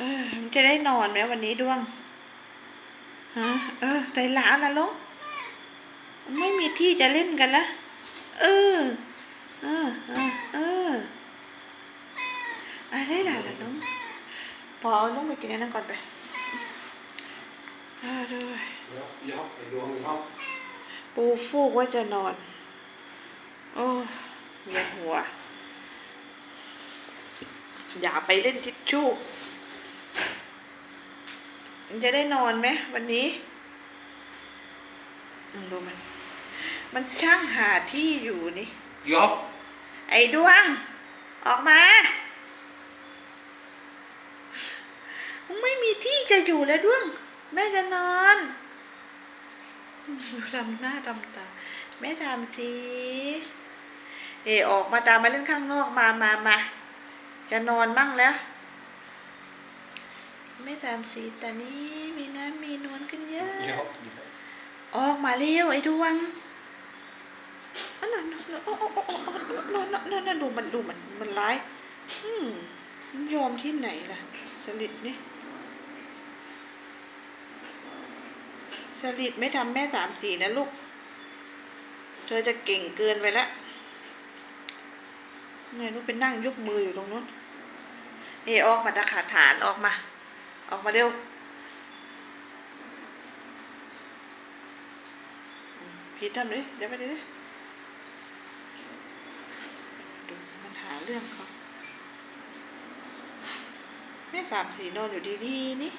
เออมันจะได้นอนไหมวันนี้ด้วง ฮะ เออใจหลาละลูกไม่มีที่จะเล่นกันละเออ เออ เออเอออะไรล่ะล่ะลูกพอเอาลูกไปกินอันนั้นก่อนไปเออด้วยเดี๋ยวอีฮอกไอ้ดวงอีฮอกปูฟูกว่าจะนอน โอ้เวียนหัว อย่าไปเล่นทิชชู่ มันจะได้นอนไหมวันนี้อืมดูมัน มันช่างหาที่อยู่นี่อีฮอกไอ้ดวง ออกมามึงไม่มีที่จะอยู่แล้วดวง แม่จะนอนดูทำหน้าทำตา แม่ทำสิเออออกมาตามมาเล่นข้างนอกมามามาจะนอนบ้างแล้ว ไม่ทำสิแต่นี้มีน้ำมีนวลขึ้นเยอะอีฮอกอีฮอกออกมาเร็วไอ้ดวงอันนั้นนั่นโอ้โอ้โอ้โอ้นั่นนั่นนั่นนั่นดูมันดูมันมันร้ายอืมมันยอมที่ไหนล่ะ สลิดนี่สลิดไม่ทำแม่สามสี่นะลูก เธอจะเก่งเกินไปแล้วเนี่ยลูกไปนั่งยกมืออยู่ตรงนู้นเอออกมาตะขาฐานออกมา ออกมาเร็ว พีททำดิเดี๋ยวไปดิดูมันหาเรื่องเขาแม่สามสี่นอนอยู่ดีๆนี่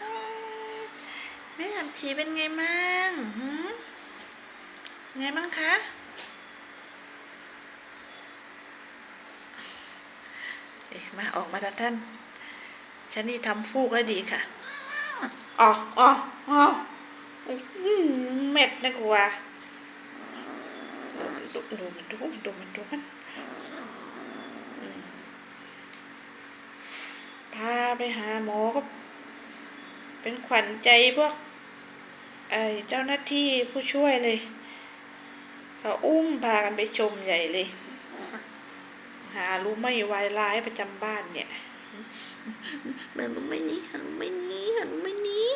เอ้ยแม่สามสีเป็นไงมั่งไงมั่งคะ เอ๊ะ มาออกมาท่านฉันนี่ทำฟูกให้ดีค่ะอ๋ออ๋ออ๋ออืมเม็ดนะกูว่าดูดูมันดูมันดูมันดูมันพาไปหาหมอก็ เป็นขวัญใจพวกไอ้เจ้าหน้าที่ผู้ช่วยเลยเขาอุ้มพากันไปชมใหญ่เลย หารู้ไม่วายร้ายประจำบ้านเนี่ยมันรู้ไม่หนี้หันไม่หนี้หันไม่หนี้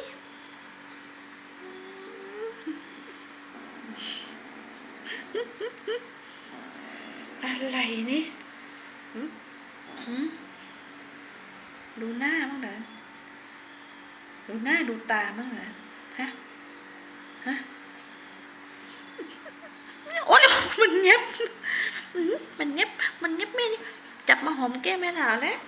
อะไรนี่หึหึดูหน้ามั้งเหรอดูหน้าดูตามั้งเหรอฮะ ฮะ โอ๊ยมันเงียบอื้อมันเงียบ มันเงียบไม่จับมาหอมแก้มแม่สาวแล้ว